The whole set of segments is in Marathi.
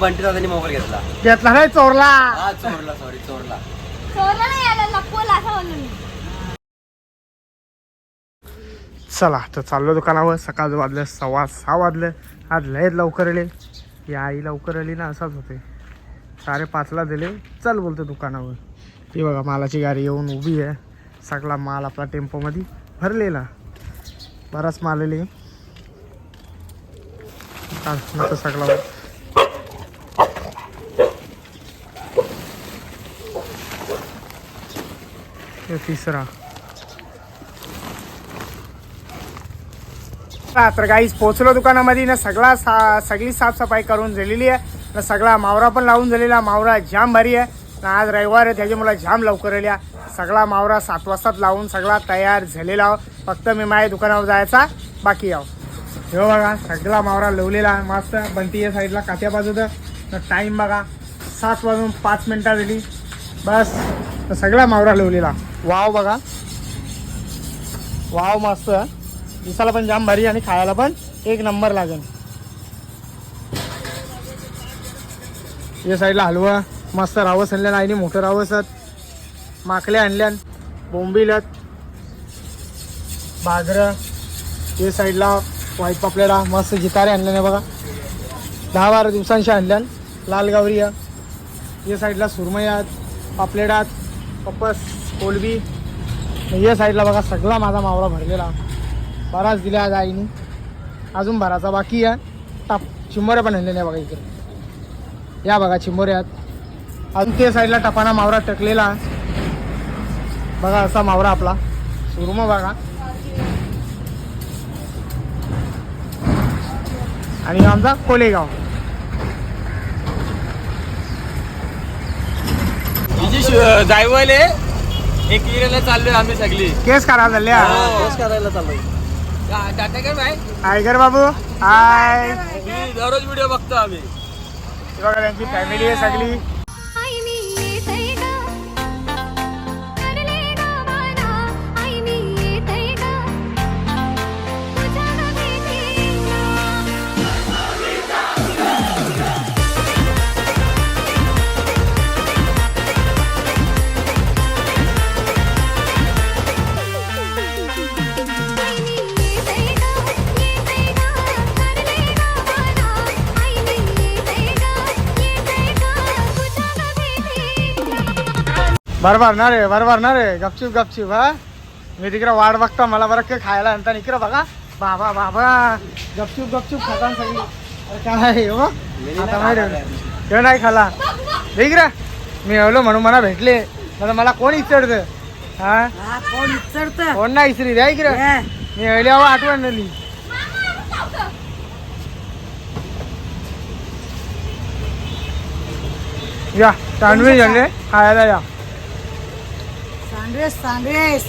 बंटी दादानी मोबाईल घेतला. घेतला नाही चोरला. हा चोरला सॉरी चोरला. चोरला नाही याला लपवला असं म्हणून मी. चला तर चाललो दुकानावर. सकाळ वाजलं सव्वा सहा वाजलं. आज लयच लवकर आले. ही आई लवकर आली ना असंच होते साडेपाचला दिले. चल बोलतो दुकानावर. ही बघा मालाची गाडी येऊन उभी आहे. सगळा माल आपला टेम्पोमध्ये भरलेला. बराच माल आले. सगळा हे तिसरा. हा, तर काहीच पोचलो दुकानामध्ये. ना सगळा सा सगळी साफसफाई करून झालेली आहे. ना सगळा मावरा पण लावून झालेला मावरा जाम भारी आहे. ना आज रविवार आहे त्याच्यामुळे जाम लवकर आल्या सगळा मावरा सात वाजताच लावून सगळा तयार झालेला आहो. फक्त मी माझ्या दुकानावर जायचा बाकी आहो. हो बघा सगळा मावरा लावलेला मस्त बनती या साईडला कात्या बाजूचं. तर टाईम बघा सात वाजून पाच मिनटं झाली. बस. तर सगळा मावरा लावलेला. वाव बघा. वाव मस्त. दिसायला पण जाम भारी आणि खायला पण एक नंबर लागेल. या साईडला हलवा. मस्त रावस आणल्या आईने मोठं रावस माकल्या आणल्यान बोंबिलत बाजरं. या साईडला व्हाईट पापलेला मस्त जितारे आणल्याने नाही बघा. दहा बारा दिवसांशी आणल्यान लाल गावरी या साईडला सुरमयात पापलेडात पप्पस कोलबी या साईडला बघा सगळा माझा मावळा भरलेला. बराच दिला आज आईने. अजून भराचा बाकी आहे. टाप चिंबोऱ्या पण आणलेल्या बघा इकडे. या बघा चिंबोऱ्यात. अजून त्या साईडला टपाना मावरा टकलेला. बघा असा मावरा आपला. सुरुमा बघा. आणि आमचा कोलेगाव. जायवले. एक इरेला चाललोय आम्ही सगळी. केस करा झाल्या केस करायला चाललोय. टाटा काय बाय टायगर बाबू. हाय. दररोज व्हिडिओ बघतो आम्ही. हे बघा त्यांची फॅमिली आहे सगळी. बरोबर ना रे बरोबर ना रे. गपचूप गपचूप हा? मी तिकडे वाट बघता मला बरं काय खायला आणता इकडे बघा. बाबा बाबा. गपचूप गपचूप खाता सगळी. अरे काय हे? आता माहिती नाही खाला. ठीक रे मी हवलो म्हणून मला भेटले. आता मला कोण इचडत हा? कोण चढत कोण नाही इसरी द्या इकडे. मी हवली अहो आठवण झाली. या तांडवी झाले? खायला या. सांड्रेस सांड्रेस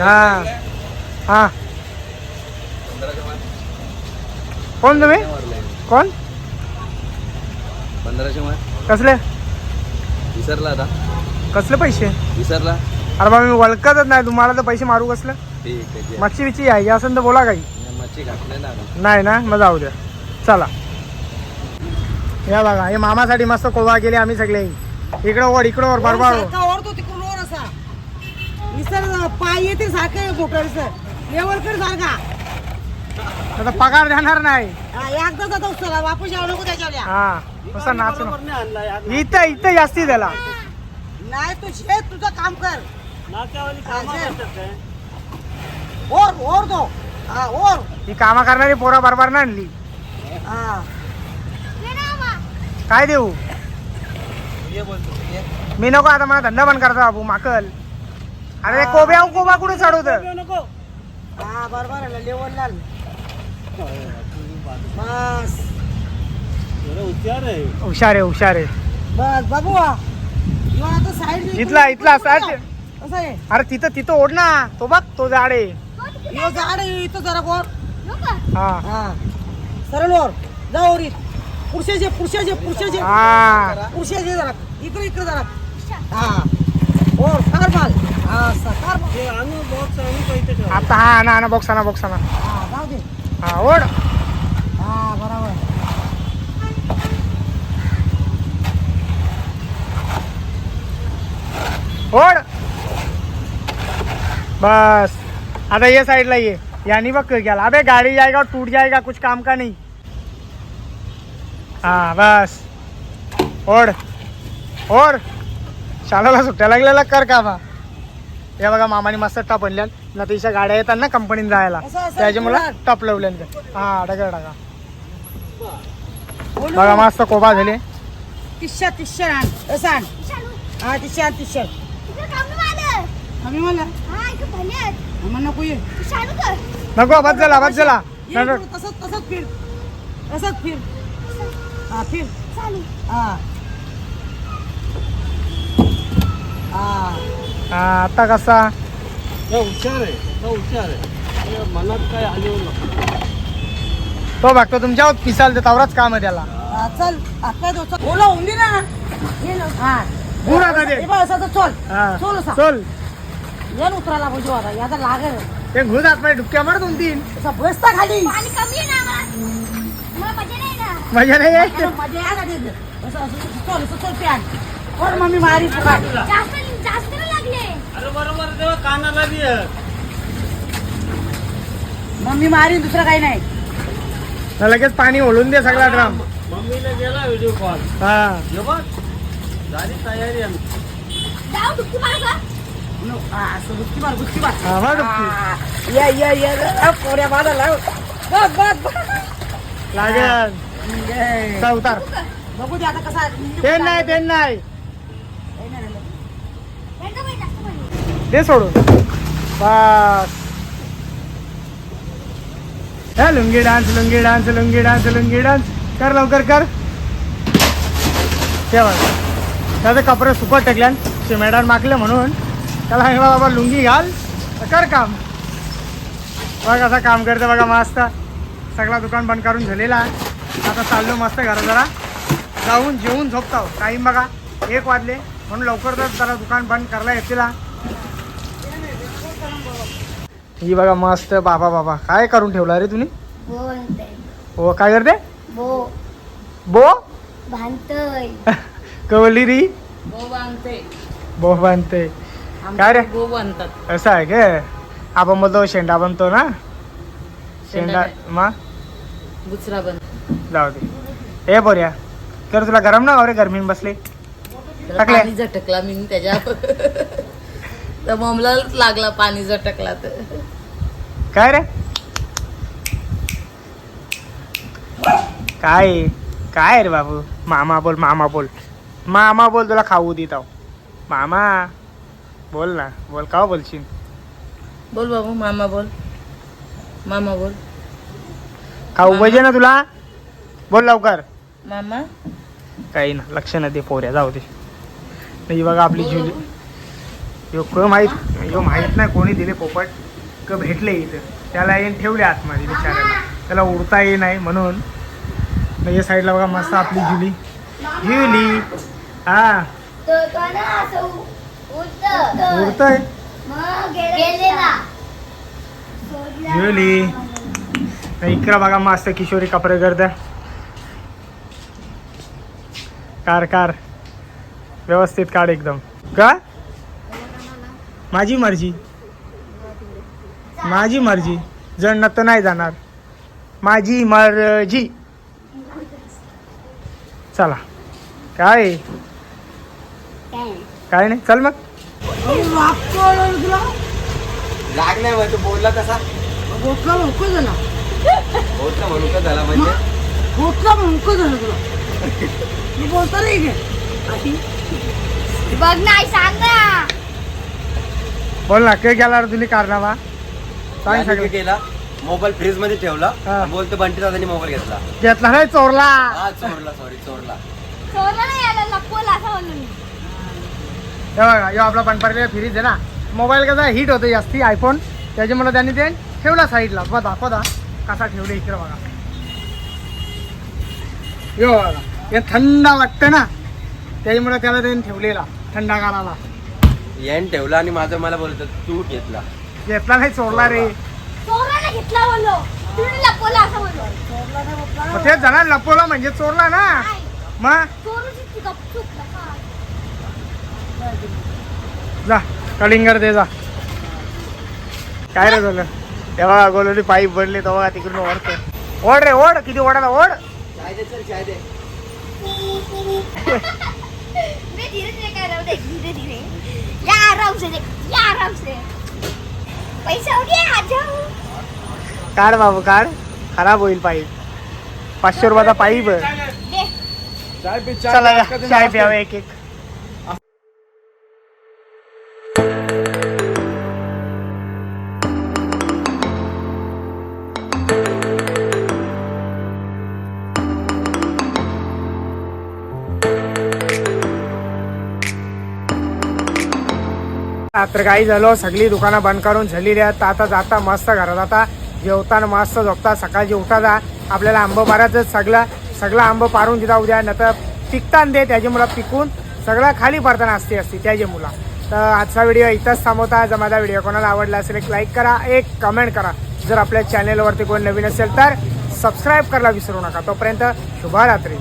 हा. हा. कोण तुम्ही? कोण? पंधराशे कसले? विसरला आता. कसले पैसे? विसरला. अरे बा मी ओळखतच नाही. तुम्हाला तर पैसे मारू कसलं? ठीक आहे मच्छी बिच्छी आहे असं तर बोला काही. मच्छी घातले ना आम्ही. नाही ना? मग जाऊ द्या. चला. या बघा हे मामासाठी मस्त कोवा गेले आम्ही सगळे. इकडं वर इकडं वर बरोबर. निसर पाय येते सारखं मोटर सर लेवल कर सारखा. आता पगार देणार नाही. हा, एकदा जातो चला वापस यावं नको त्याच्यावर हा नाच इथं इथं जास्ती त्याला. नाही तू शे तुझं काम कर. हा. ओर ओर तो. हा ओर. ही कामा करणारी पोरा बरोबर ना आणली. हा. काय देऊ? मी नको आता मला धंदा बंद करतो बाबू माकल. अरे कोब्या कोबा कुठे चढवत? हा बरोबर आहे लेवल लाल. बस. हुशार आहे. हुशार आहे बस बाबू यो आता साईड इथला इथला साठ असं आहे. अरे तिथं तिथं ओढ ना. तो बघ तो झाड आहे. यो झाड आहे इथं जरा वर. हा. हा. सरळ वर. जा वर इथं. पुरुषाचे पुरुषाचे पुरुषाचे हा. पुरुषाचे जरा. इकडे इकडे जरा. हा. वर हा कार माल. आता हा आणा आणा बॉक्स आणा बॉक्स आणा. हा ओढ. हा बरोबर ओढ. बस. आता ये साईडला ये. यानी बघ गेला. अबे गाडी जाएगा टूट जाएगा कुछ काम का नाही. हा बस. ओढ. ओढ. शाळेला सुट्ट्या लागलेला कर का बा हे बघा मामाने मस्त टप बनल्या ना तिच्या गाड्या येतात ना कंपनीत जायला. त्याच्यामुळे जोरात. टप लावले हा डगर टाका बघा मस्त कोबा झाले. तिशा तिशा आण. हा तिशा तिशा मला. नको ये. नको बस झाला बस झाला. तसंच तसंच फिर. तसंच फिर. हा फिर. हा. हा. आता कसा? तो हुशार आहे. तो हुशार आहे. ते मनात काय आलो तो बघतो तुमच्यावर पिसाल तवराच काम आहे त्याला. चल आता ओला उंदी ना. हा. आता तर चल. हा. चल असा. चल. या ना उतरायला पाहिजे आता. याचा लागेल ते घुस आत मध्ये डुबक्या मार दोन तीन बसता खाली. पाणी कमी आहे ना मला मजा नाही ना मजा नाही. मजा चल चल प्यान. और मम्मी मारी जास्त नाही लागले अरे बरोबर तेव्हा कानाला बी. मम्मी मारी दुसरं काही नाही. तर लगेच पाणी ओढून दे सगळा ड्रम. मम्मीला गेला व्हिडिओ कॉल हा. हे बघ झाली तयारी आमची जाऊ डुबकी मार का? नो, असं गुच्ची मार गुच्ची मार हा, मार डुबकी. ये ये ये अ, पोऱ्या बाळा लाव बघ बघ बघ लागेल ये. चल उतार. बघू दे आता कसा ते नाही ते नाही एकदा बाई जास्त ते सोडून. बस. हा lungi dance lungi dance lungi dance lungi dance. कर लवकर कर. तेव्हा त्याचे कपडे सुकत टाकल्यान शिमेडान माकले म्हणून त्याला सांगितलं बाबा लुंगी घाल. तर कर काम. बघ असं काम करते बघा मस्त. सगळा दुकान बंद करून झालेला. आहे. आता चाललो मस्त घरा जरा. जाऊन जेवून झोपतो. टाईम बघा. एक वाजले. म्हणून लवकर तर जरा दुकान बंद करायला येतील हा. ही बघा मस्त बाबा बाबा. काय करून ठेवला रे तुम्ही? बो हो काय करते? बो. बो? भांतय कवली री? बांधते. बो बांधते. काय रे? गो बांधतात. असं आहे काय? आपण बोलतो शेंडा बनतो ना? शेंडा मग गुचरा बंद. जाऊ दे. ए बोऱ्या तर तुला गरम ना हो रे गरमीन बसले? टाकले. पाणी झटकला मी त्याच्या तर ममला लागला पाणी झटकला तर. काय रे? काय? काय रे बाबू? मामा बोल मामा बोल. मामा बोल तुला खाऊ देत आहो. मामा बोल ना. बोल का बोलशील? बोल बाबू मामा बोल. मामा बोल. खाऊ. पाहिजे ना तुला? बोल लवकर. मामा. काही ना लक्ष न दे पोऱ्या जाऊ दे. नाही बघा आपली जुली यो माहीत यो माहीत नाही कोणी दिले पोपट. क भेटले इथं. त्याला येऊन ठेवले आतमध्ये बिचाऱ्याला. त्याला उडता ये नाही म्हणून. म्हणजे या साईडला बघा मस्त आपली जुली. जुली. हा. उडतय. जुली. इकडं बघा मस्त किशोरी कपडे करते कार कार. व्यवस्थित काढ एकदम. का? माझी मर्जी. माझी मर्जी. जण तर नाही जाणार. माझी मर्जी. चला. काय? काय नाही. चल मग. तुला लाग नाही मग तू बोलला तसा. बोटला मुको झाला बोलता म्हणून का झाला म्हणजे? बोटला मुको झाला तुला मी बोलता अशी बघ नाही सांग ना. बोल ना काय गेला रे तुला याने काय सगळं केला मोबाईल फ्रीजमध्ये ठेवला हा. बोलतो बंटी दादानी मोबाईल घेतला. घेतला नाही चोरला. हा चोरला सॉरी चोरला. चोरला नाही आला लपवला असं म्हणलं मी हे बघा यो आपला बनपारलेला फ्रीज आहे ना. मोबाईल कसा हिट होतो जास्ती आयफोन त्याच्यामुळे त्यांनी ते ठेवला साईडला बघा दाखवा दा. कसा ठेवले इकडे बघा. यो बघा हे थंड वाटतं ना. त्याच्यामुळे त्याला त्यांनी ठेवलेला थंडा गाराला यान ठेवला आणि माझं मला बोलत तू घेतला. घेतला नाही चोरला रे. चोराला घेतला बोललो तुम्ही लपवला असं बोललो मग तेच झाला लपवला म्हणजे चोरला ना. मग? चोरूची ती गपचूप नका जा कलिंगर दे जा. काय रे झालं? तेव्हा गोलवली पाईप बनले तेव्हा तिकडून ओढतो. ओढ रे ओढ. किती ओढाला ओढ. धीरे धीरे कर रहा देख धीरे धीरे. या आराम से देख या आराम से काढ बाबू काढ. खराब होईल पाईप पाचशे रुपयाचा पाईप दे. चाय पे चला चाय प्यावे एक एक. तर काही झालं सगळी दुकानं बंद करून झालेली आहेत आता जाता मस्त घरात आता. जेवताना मस्त झोपता सकाळची उठाता आपल्याला आंबं पारायचं सगळं. सगळं आंब पारून दिला उद्या न तर पिकताना दे त्याची मुला पिकून. सगळं खाली पडताना असते असते त्याची मुला. तर आजचा व्हिडिओ इथंच थांबवता. जर माझा व्हिडिओ कोणाला आवडला असेल एक लाईक करा एक कमेंट करा. जर आपल्या चॅनेलवरती कोण नवीन असेल तर सबस्क्राईब करायला विसरू नका. तोपर्यंत शुभरात्री.